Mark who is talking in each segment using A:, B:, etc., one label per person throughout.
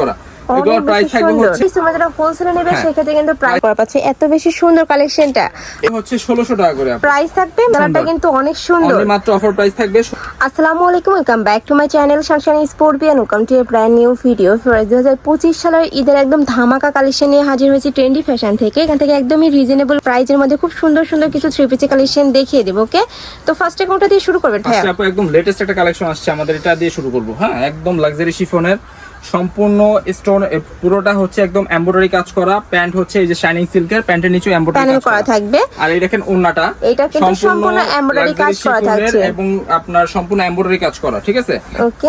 A: করা। এগুলোর প্রাইস থাকবে হচ্ছে
B: তোমরা যারা হোলসেলে নেবে
A: হ্যাঁ।
B: সেক্ষেত্রে কিন্তু প্রাইস করা পাচ্ছে এত বেশি সুন্দর কালেকশনটা
A: এ হচ্ছে ষোলোশো টাকা করে
B: প্রাইস থাকবে কালারটা কিন্তু অনেক সুন্দর।
A: মাত্র অফার প্রাইস থাকবে।
B: আসসালামু আলাইকুম welcome back to my channel sunshine sport Beant welcome to a brand new video দু হাজার পঁচিশ সালের ঈদের একদম ধামাকা কালেকশন নিয়ে হাজির হয়েছি ট্রেন্ডি ফ্যাশন থেকে। এখান থেকে একদমই রিজনেবল প্রাইজের মধ্যে খুব সুন্দর সুন্দর কিছু থ্রি পিসের কালেকশন দেখিয়ে দেবো ওকে তো ফার্স্টে কোনটা দিয়ে শুরু করবেন ভাইয়া।
A: একদম লেটেস্ট একটা কালেকশন আসছে আমাদের এটা দিয়ে শুরু করব। হ্যাঁ একদম লাক্সারি শিফনের সম্পূর্ণ স্টোন পুরোটা হচ্ছে একদম এমব্রয়ডারি কাজ করা প্যান্ট হচ্ছে এই যে শাইনিং সিল্কের প্যান্টের নিচে এমব্রয়ডারি কাজ
B: করা। থাকবে।
A: আর এই দেখেন ওন্নাটা
B: এটা কিন্তু সম্পূর্ণ এমব্রয়ডারি কাজ করা থাকছে।
A: এবং আপনার সম্পূর্ণ এমব্রয়ডারি কাজ করা ঠিক আছে?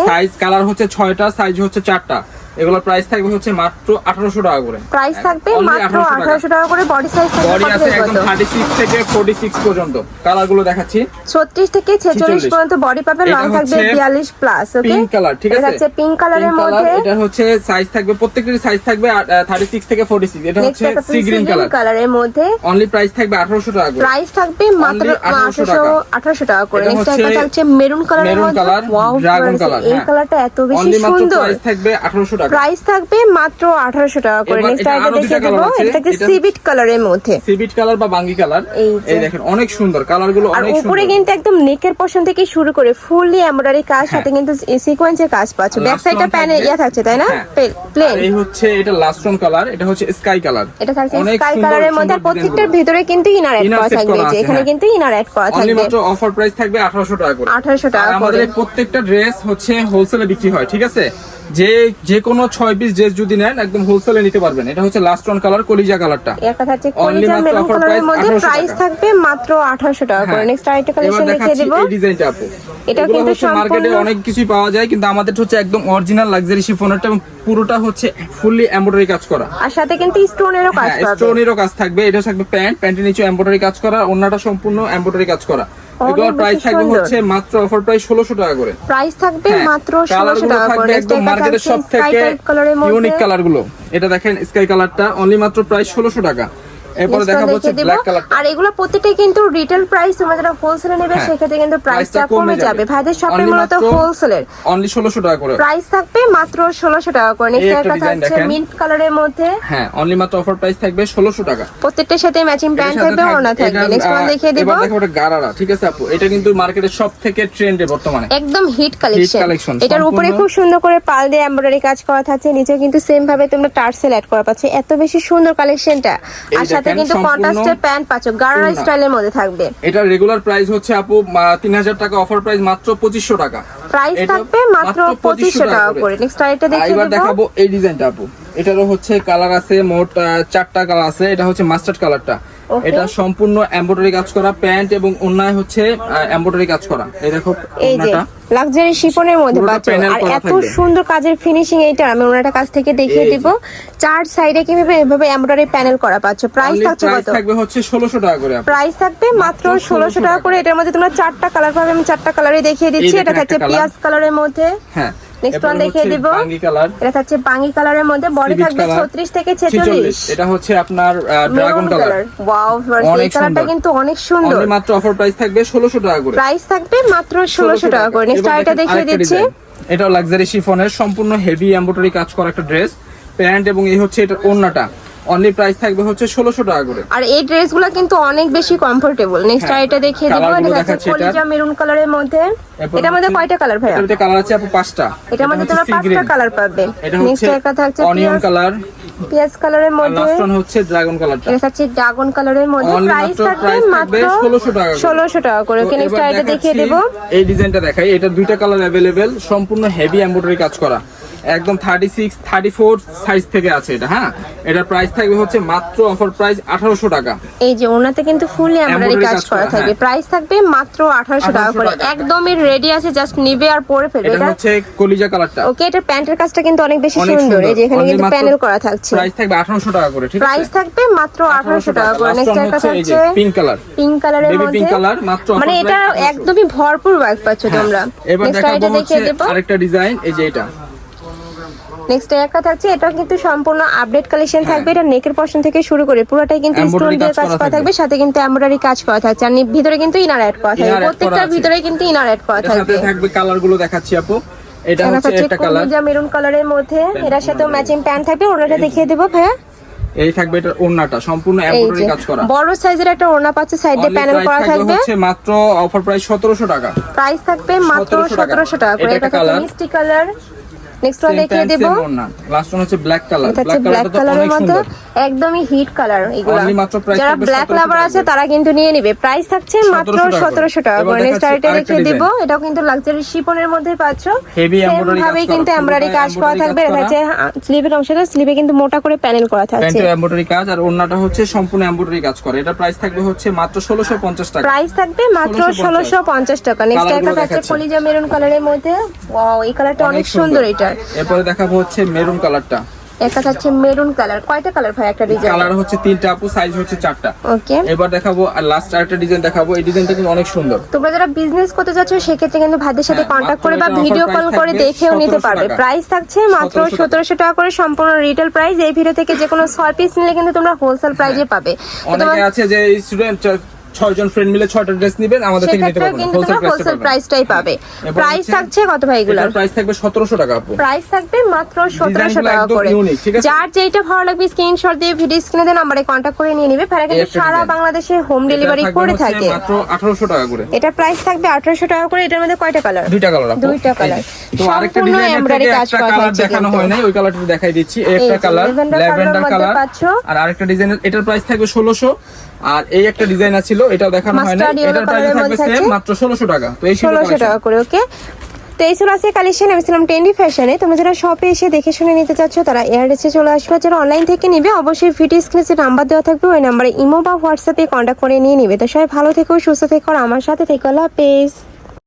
A: সাইজ কালার হচ্ছে 6টা সাইজ হচ্ছে চারটা। এগুলোর প্রাইস থাকবে হচ্ছে মাত্র আঠারোশো টাকা করে।
B: প্রাইস থাকবে মাত্র
A: 1800 টাকা।
B: করে বডি সাইজ
A: বডি আছে একদম
B: কত
A: থার্টি সিক্স থেকে ফোর্টি সিক্স পর্যন্ত। কালারগুলো দেখাচ্ছি।
B: ছত্রিশ থেকে ছেচল্লিশ
A: 46
B: পর্যন্ত বডি পাবে লং থাকবে
A: হচ্ছে
B: বিয়াল্লিশ প্লাস ওকে
A: পিঙ্ক কালার ঠিক আছে?
B: হচ্ছে পিঙ্ক কালারের মধ্যে।
A: এটা হচ্ছে সাইজ থাকবে প্রত্যেকটি সাইজ থাকবে থার্টি সিক্স থেকে ফোর্টি সিক্স এটা
B: নেক্সট
A: হচ্ছে সি গ্রিন কালার
B: কালারের মধ্যে।
A: অনলি প্রাইস থাকবে আঠারোশো টাকা করে।
B: প্রাইস থাকবে মাত্র
A: 1800
B: আঠারোশো আঠারোশো টাকা করে। নেক্সট
A: হচ্ছে
B: একটা থাকছে মেরুন কালারের মধ্যে।
A: কালার
B: ওয়াও
A: ড্রাগন কালার
B: এই কালারটা এত বেশি
A: অনলি মাত্র
B: সুন্দর।
A: প্রাইস থাকবে আঠারোশো টাকা।
B: প্রাইস থাকবে মাত্র আঠারোশো টাকা করে। নেক্সট দেখিয়ে
A: দুইটা
B: দেবো। এটা
A: এটা-
B: সিবিট কালারের মধ্যে।
A: সিবিট কালার বা বাঙ্গি কালার
B: এই
A: দেখেন অনেক সুন্দর। কালারগুলো
B: আর উপরে কিন্তু একদম নেকের পোর্শন থেকে শুরু করে ফুললি এমব্রয়ডারি কাজ সাথে কিন্তু সিকোয়েন্সের কাজ পাচ্ছ। ব্যাক সাইডটা প্যানে ইয়া থাকছে তাই না?
A: হ্যাঁ।
B: প্লেন
A: এই হচ্ছে এটা লাস্টন কালার এটা হচ্ছে স্কাই কালার
B: এটা থাকছে স্কাই
A: সুন্দর
B: কালারের মধ্যে। প্রত্যেকটার ভিতরে কিন্তু ইনার অ্যাড করা থাকবে এখানে
A: হ্যাঁ।
B: কিন্তু ইনার অ্যাড করা থাকবে।
A: মাত্র অফার প্রাইস থাকবে আঠারোশো টাকা করে।
B: 1800 টাকা
A: আমাদের প্রত্যেকটা ড্রেস হচ্ছে হোলসেলে বিক্রি হয় ঠিক আছে? যে যে কোনো ছয় পিস ড্রেস যদি নেন একদম হোলসেলে নিতে পারবেন। এটা হচ্ছে লাস্ট ওয়ান কালার কলিজা কালারটা
B: একটা থাকছে কলিজা মেরুন কালারের মধ্যে প্রাইস থাকবে মাত্র 1800 টাকা। করে নেক্সট আরেকটা
A: হ্যাঁ।
B: কালেকশন দেখিয়ে দেব।
A: এই ডিজাইনটা আপু।
B: এটা কিন্তু
A: মার্কেটে অনেক কিছুই পাওয়া যায় কিন্তু আমাদের হচ্ছে একদম অরিজিনাল লাক্সারি শিফনেরটা এবং পুরোটা হচ্ছে ফুললি এমব্রয়ডারি কাজ করা।
B: আর সাথে কিন্তু স্টোনেরও কাজ
A: হ্যাঁ
B: পাবে।
A: স্টোনেরও কাজ থাকবে এটা থাকবে প্যান্ট প্যান্টের নিচে এমব্রয়ডারি কাজ করা অন্যটা সম্পূর্ণ এমব্রয়ডারি কাজ করা। এগুলোর
B: বেশি
A: প্রাইস থাকবে হচ্ছে মাত্র অফার প্রাইস ষোলোশো টাকা করে।
B: প্রাইস থাকবে
A: হ্যাঁ,
B: মাত্র 1600 টাকা করে।
A: একদম মার্কেটের সব থেকে ইউনিক কালারগুলো এটা দেখেন স্কাই কালারটা অনলি মাত্র প্রাইস ষোলোশো টাকা। এরপরে দেখা হচ্ছে ব্ল্যাক কালারটা
B: আর এগুলো প্রত্যেকটাই কিন্তু রিটেল প্রাইস তোমরা যারা হোলসেলে নেবে
A: হ্যাঁ,
B: সেক্ষেত্রে কিন্তু প্রাইসটা কমে যাবে। ভাইদের শপে মূলত হোলসেলের
A: অনলি ষোলোশো টাকা করে।
B: প্রাইস থাকবে মাত্র ষোলোশো টাকা করে। নেক্সট
A: একটা
B: থাকছে মিন্ট কালারের মধ্যে।
A: হ্যাঁ অনলি মাত্র অফার প্রাইস থাকবে ষোলোশো টাকা।
B: প্রত্যেকটার সাথে ম্যাচিং প্যান্ট থাকবে ওনা থাকবে। নেক্সট ওয়ান দেখিয়ে দিব।
A: এবার দেখো ওটা গারারা ঠিক আছে আপু? এটা কিন্তু মার্কেটের সব থেকে ট্রেন্ডে বর্তমানে।
B: একদম হিট কালেকশন এটার উপরে খুব সুন্দর করে পাল দিয়ে এমব্রয়ডারি কাজ করা থাকছে। নিচে কিন্তু সেম ভাবে তোমরা টার্সেল অ্যাড করা পাচ্ছ। এত বেশি সুন্দর কালেকশনটা আর সাথে কিন্তু কন্ট্রাস্টের প্যান্ট পাচ্ছ গারারা স্টাইলের মধ্যে থাকবে।
A: এটা রেগুলার প্রাইস হচ্ছে আপু তিন হাজার টাকা অফার প্রাইস মাত্র পঁচিশশো টাকা।
B: প্রাইস থাকবে মাত্র
A: মাত্র 2500
B: টাকা
A: করে।
B: নেক্সট দেখিয়ে
A: এবার দেখাবো এই ডিজাইনটা আপু। এটারও হচ্ছে কালার আছে মোট চারটা কালার আছে। এটা হচ্ছে মাস্টার্ড কালারটা. এটা সম্পূর্ণ এমব্রয়ডারি কাজ করা প্যান্ট এবং অন্যায় হচ্ছে এমব্রয়ডারি কাজ করা। এই দেখো
B: এই যে। লাক্সারি শিপনের মধ্যে পাচ্ছ। আর এত সুন্দর কাজের ফিনিশিং এইটা আমি ওনাটা কাছ থেকে দেখিয়ে দিব। চার সাইডে কীভাবে এভাবে এমব্রয়ডারি প্যানেল করা পাচ্ছ? প্রাইস থাকছে কত?
A: থাকবে হচ্ছে ষোলোশো টাকা করে।
B: প্রাইস থাকবে মাত্র
A: মাত্র
B: ষোলোশো
A: 1600
B: টাকা করে। এটার মধ্যে তোমরা চারটা কালার পাবে আমি চারটা কালারই দেখিয়ে দিচ্ছি। এটা থাকছে। পিয়াজ কালারের মধ্যে।
A: হ্যাঁ।
B: দেখিয়ে দিব। এটা থাকছে বাঙ্গি কালারের মধ্যে। বডি থাকবে
A: colour,
B: ছত্রিশ থেকে ছেচল্লিশ।
A: এটা হচ্ছে আপনার ড্রাগন কালার
B: কালার ওয়াও এই
A: অনেক
B: কালারটা
A: সুন্দর।
B: কিন্তু অনেক সুন্দর।
A: মাত্র অফার প্রাইস থাকবে টাকা করে।
B: প্রাইস থাকবে মাত্র টাকা করে। নেক্সট
A: এবার
B: আরেকটা দেখিয়ে দিচ্ছি।
A: design। লাক্সারি শিফনের সম্পূর্ণ হেভি এমব্রয়ডারি কাজ করা একটা ড্রেস প্যান্ট এবং এই হচ্ছে এটা ওড়নাটা। অনলি প্রাইস থাকবে হচ্ছে ষোলোশো টাকা করে।
B: আর এই ড্রেসগুলো কিন্তু অনেক বেশি কমফোর্টেবল নেক্সট
A: হ্যাঁ।
B: আরেকটা দেখিয়ে দিব এটা
A: দেখাচ্ছি
B: কলিজা মেরুন কালারের মধ্যে। এটার মধ্যে
A: হচ্ছে-
B: কয়টা কালার ভাইয়া?
A: এটার মধ্যে কালার আছে আপু পাঁচটা।
B: এটার মধ্যে তোমরা পাঁচটা কালার পাবে। নেক্সট
A: হচ্ছে
B: একটা থাকছে
A: অনিয়ন কালার
B: পিয়াজ কালারের মধ্যে।
A: লাস্ট ওয়ান হচ্ছে ড্রাগন কালারটা
B: এটা থাকছে ড্রাগন কালারের মধ্যে। প্রাইস থাকবে মাত্র
A: 1600 টাকা করে।
B: ষোলোশো টাকা করে। ওকে নেক্সট আরেকটা দেখিয়ে দেবো।
A: এই ডিজাইনটা দেখাই। এটা দুইটা কালার অ্যাভেলেবেল সম্পূর্ণ হেভি এমব্রয়ডারি কাজ করা। একদম thirty six thirty four size থেকে আছে এটা হ্যাঁ? এটার প্রাইস থাকবে হচ্ছে মাত্র অফার প্রাইস আঠারোশো টাকা।
B: এই যে ওনাতে কিন্তু ফুল এমব্রয়ডারি কাজ করা থাকবে।
A: হ্যাঁ।
B: প্রাইস থাকবে মাত্র আঠারোশো টাকা করে। একদমই রেডি আছে জাস্ট নিবে আর পরে ফেলবে।
A: এটা হচ্ছে কলিজা কালারটা
B: ওকে এটা প্যান্টের কাজটা কিন্তু অনেক বেশি সুন্দর। এই যে এখানে কিন্তু প্যানেল করা থাকছে।
A: প্রাইস থাকবে আঠারোশো টাকা করে ঠিক
B: প্রাইস থাকবে মাত্র আঠারোশো টাকা। করে। নেক্সট একটা থাকছে
A: পিঙ্ক কালার
B: পিঙ্ক কালারের মধ্যে।
A: pink color, মাত্র
B: মানে এটা একদমই ভরপুর ওয়ার্ক পাচ্ছ তোমরা।
A: হ্যাঁ, এবার
B: নেক্সট
A: দেখাবো হচ্ছে আরেকটা ডিজাইন এই যে এটা।
B: নেক্সট একটা থাকছে এটা কিন্তু সম্পূর্ণ আপডেট কালেকশন থাকবে। এটা নেকের পশন থেকে শুরু করে পুরোটাই কিন্তু স্টোন
A: হ্যাঁ।
B: দিয়ে
A: কাজ করা
B: থাকবে। সাথে কিন্তু এমব্রয়ডারি কাজ করা থাকছে। আর ভিতরে কিন্তু ইনার অ্যাড করা থাকবে। প্রত্যেকটার ভিতরে কিন্তু ইনার অ্যাড করা
A: এটার সাথে
B: থাকবে।
A: থাকবে কালারগুলো দেখাচ্ছি আপু। এটা হচ্ছে একটা কালার
B: মেরুন কালারের মধ্যে। এটার সাথে ম্যাচিং প্যান্ট থাকবে। ওনাটা দেখিয়ে দেবো ভাইয়া।
A: এই থাকবে এটা ওড়নাটা। সম্পূর্ণ এমব্রয়ডারি কাজ করা।
B: বড় সাইজের একটা ওড়না পাচ্ছে সাইডে প্যানেল করা
A: থাকবে
B: থাকবে।
A: হচ্ছে মাত্র অফার প্রাইস 1700 টাকা।
B: প্রাইস থাকবে মাত্র
A: 1700 টাকা।
B: করে
A: এটা
B: মিষ্টি কালার নেক্সট ওয়ান দেখিয়ে দেবো।
A: লাস্ট ওয়ান হচ্ছে ব্ল্যাক কালার
B: এটা হচ্ছে ব্ল্যাক কালারের মধ্যে একদমই হিট কালার এগুলো। যারা ব্ল্যাক লাভার আছে তারা কিন্তু নিয়ে নিবে। প্রাইস থাকছে মাত্র
A: 1700 টাকা করে।
B: নেক্সট আরেকটা দেখিয়ে দিব। এটাও কিন্তু লাক্সারি শিপনের মধ্যে পাচ্ছ।
A: Embroidery কাজ
B: ভাবেই কিন্তু এমব্রয়ডারি কাজ করা থাকবে। এটা হচ্ছে স্লিভের অংশটা স্লিভে কিন্তু মোটা করে প্যানেল করা থাকছে।
A: প্যান্টে এমব্রয়ডারি কাজ আর ওড়নাটা হচ্ছে সম্পূর্ণ এমব্রয়ডারি কাজ করে। এটা প্রাইস থাকবে হচ্ছে মাত্র 1650 টাকা।
B: প্রাইস থাকবে মাত্র
A: 1650
B: ষোলোশো পঞ্চাশ টাকা। নেক্সট একটা থাকছে। কলিজা মেরুন কালারের মধ্যে। ওয়াও এই কালারটা অনেক সুন্দর। এটা।
A: এরপরে দেখাবো হচ্ছে মেরুন কালারটা।
B: একটা থাকছে মেরুন কালার। কয়টা কালার ভাই একটা ডিজাইন
A: কালার হচ্ছে তিনটা আপু সাইজ হচ্ছে চারটা।
B: ওকে
A: এবার দেখাবো আর লাস্ট আরেকটা ডিজাইন দেখাবো। এই ডিজাইনটা কিন্তু অনেক সুন্দর।
B: তোমরা যারা বিজনেস করতে যাচ্ছ সেক্ষেত্রে কিন্তু ভাইদের সাথে
A: হ্যাঁ,
B: কন্ট্যাক্ট করে বা ভিডিও কল করে দেখেও নিতে পারবে। প্রাইস থাকছে মাত্র
A: 1700 টাকা।
B: সতেরোশো টাকা করে সম্পূর্ণ রিটেল প্রাইস এই ভিডিও থেকে যে কোনো ছয় পিস নিলে কিন্তু তোমরা হোলসেল প্রাইজে পাবে।
A: অনেকে আছে যে স্টুডেন্ট ছয় জন ফ্রেন্ড মিলে ছয়টা ড্রেস নেবেন আমাদের থেকে নিতে পারবেন হোলসেল
B: প্রাইসটাই পাবে। প্রাইস থাকছে কত ভাই
A: এটার প্রাইস থাকবে 1700 টাকা আপু।
B: প্রাইস থাকবে মাত্র সতেরোশো
A: গুলো
B: টাকা করে।
A: আছে?
B: যার যেটা ভালো লাগবে স্ক্রিনশট দিয়ে ভিডিও স্ক্রিনে দেন নাম্বারে কন্ট্যাক্ট করে নিয়ে নিবে। ফেরা কিন্তু সারা বাংলাদেশে হোম ডেলিভারি করে থাকে।
A: মাত্র 1800 টাকা করে।
B: এটা প্রাইস থাকবে আঠারোশো টাকা করে এটার মধ্যে কয়টা কালার
A: দুইটা কালার আপু।
B: দুইটা colour।
A: তো আরেকটা
B: embroidery
A: থেকে
B: কাজ করা
A: কালার দেখানো হয় নাই ওই কালারটা দেখাই দিচ্ছি। একটা কালার ল্যাভেন্ডার কালার আর আরেকটা ডিজাইনের এটার প্রাইস থাকবে 1600 আর এই একটা ডিজাইন ছিল এটাও দেখানো হয়
B: না
A: এটা প্রাইস থাকবে সেম মাত্র 1600 টাকা। তো এই ছিল
B: ষোলোশো
A: collection।
B: টাকা করে ওকে তো এই ছিল আজকে কালেকশন আমি ছিলাম টেন্ডি ফ্যাশনে তোমরা যারা শপে এসে দেখে শুনে নিতে চাচ্ছ তারা এয়ারডেসে চলে আসবে। যারা অনলাইন থেকে নিবে অবশ্যই ভিডিও স্ক্রিনে যে নাম্বার দেওয়া থাকবে ওই নাম্বারে ইমো বা হোয়াটসঅ্যাপে কন্ট্যাক্ট করে নিয়ে নিবে। তো সবাই ভালো থেকো সুস্থ থেকো আর আমার সাথে থেকো। আল্লাহ হাফেজ।